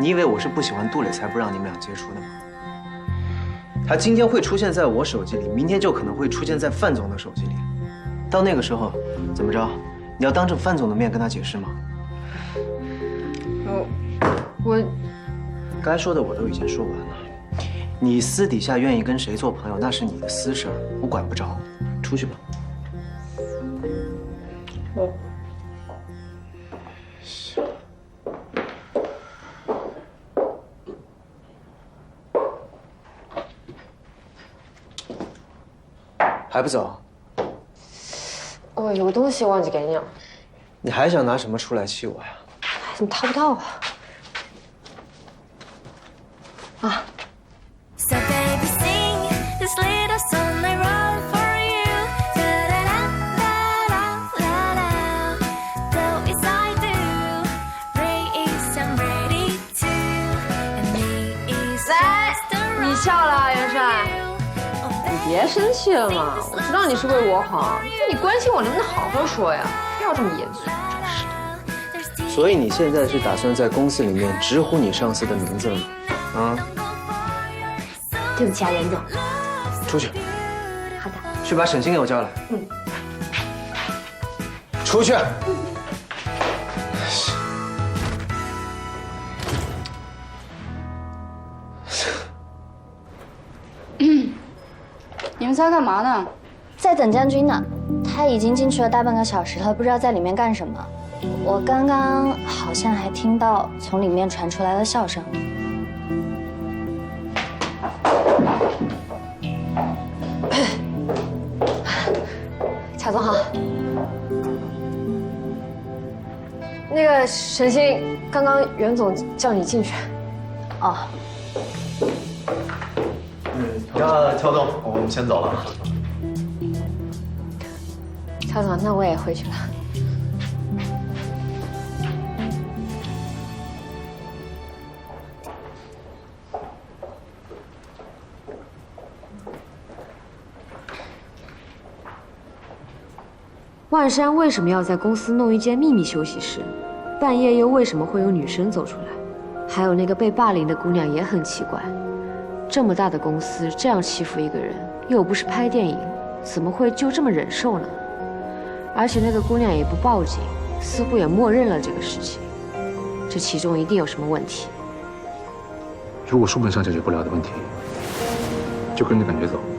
你以为我是不喜欢杜磊才不让你们俩接触的吗？他今天会出现在我手机里，明天就可能会出现在范总的手机里。到那个时候，怎么着？你要当着范总的面跟他解释吗？我我该说的我都已经说完了。你私底下愿意跟谁做朋友，那是你的私事儿，我管不着。出去吧。我还不走？我有个东西忘记给你了，你还想拿什么出来气我呀？你掏不到啊？啊，别生气了嘛，我知道你是为我好，那你关心我能不能好好说呀？不要这么严肃，真是的。所以你现在是打算在公司里面直呼你上司的名字了吗？啊，对不起啊，袁总。出去，好的。去把沈星给我叫来。嗯。出去。你们仨干嘛呢？在等将军呢，他已经进去了大半个小时了，不知道在里面干什么。我刚刚好像还听到从里面传出来的笑声。乔总好。那个沈星，刚刚袁总叫你进去。哦，那乔总，我们先走了。乔总，那我也回去了。万山为什么要在公司弄一间秘密休息室？半夜又为什么会有女生走出来？还有那个被霸凌的姑娘也很奇怪。这么大的公司这样欺负一个人，又不是拍电影，怎么会就这么忍受呢？而且那个姑娘也不报警，似乎也默认了这个事情。这其中一定有什么问题。如果书本上解决不了的问题，就跟着感觉走。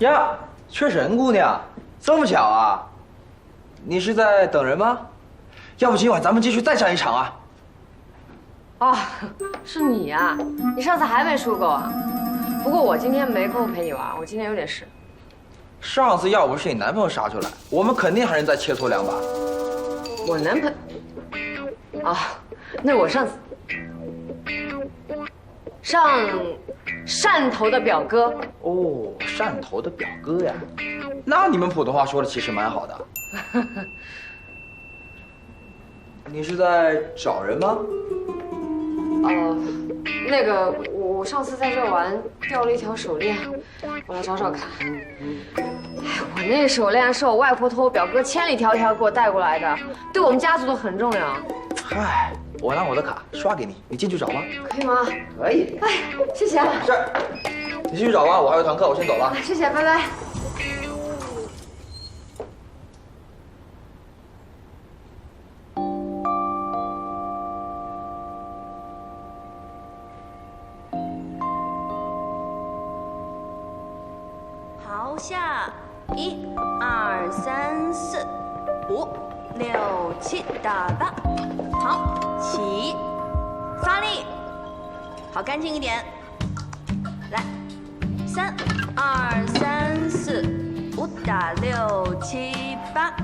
呀，缺神姑娘，这么巧啊？你是在等人吗？要不今晚咱们继续再战一场啊？哦，是你呀、你上次还没输够啊？不过我今天没空陪你玩，我今天有点事。上次要不是你男朋友杀出来，我们肯定还能再切磋两把。我男朋啊，那我上次上汕头的表哥。哦，汕头的表哥呀，那你们普通话说的其实蛮好的。你是在找人吗？哦，那个我我上次在这玩掉了一条手链，我来找找看。哎，我那手链是我外婆托我表哥千里迢迢给我带过来的，对我们家族都很重要，嗨，我拿我的卡刷给你，你进去找吧。可以吗？可以。哎，谢谢啊，是，你继续找吧，我还有堂课，我先走了。谢谢，拜拜。好下，一、二、三、四、五、六、七，打八。好，起，发力，好，干净一点。来，三、二、三、四、五，打六、七、八，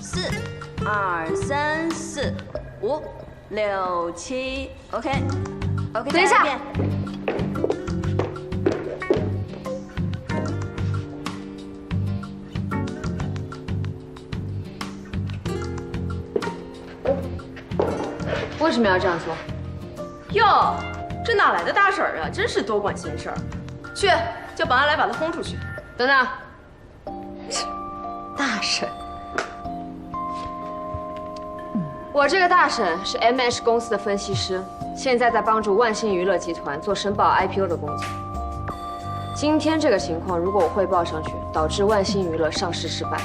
四、二、三、四、五、六、七，OK。OK，等一下为什么要这样做？哟，这哪来的大婶啊？真是多管闲事儿。去，叫保安来把他轰出去。等等，大婶，我这个大婶是 MH 公司的分析师，现在在帮助万兴娱乐集团做申报 IPO 的工作。今天这个情况，如果我汇报上去，导致万兴娱乐上市失败，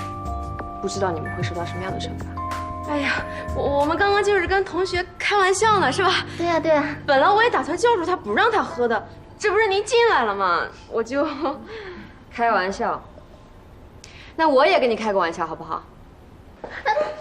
不知道你们会受到什么样的惩罚？哎呀，我我们刚刚就是跟同学开玩笑呢，是吧？对呀、对呀、本来我也打算叫住他，不让他喝的，这不是您进来了吗？我就 开玩笑。那我也跟你开个玩笑，好不好？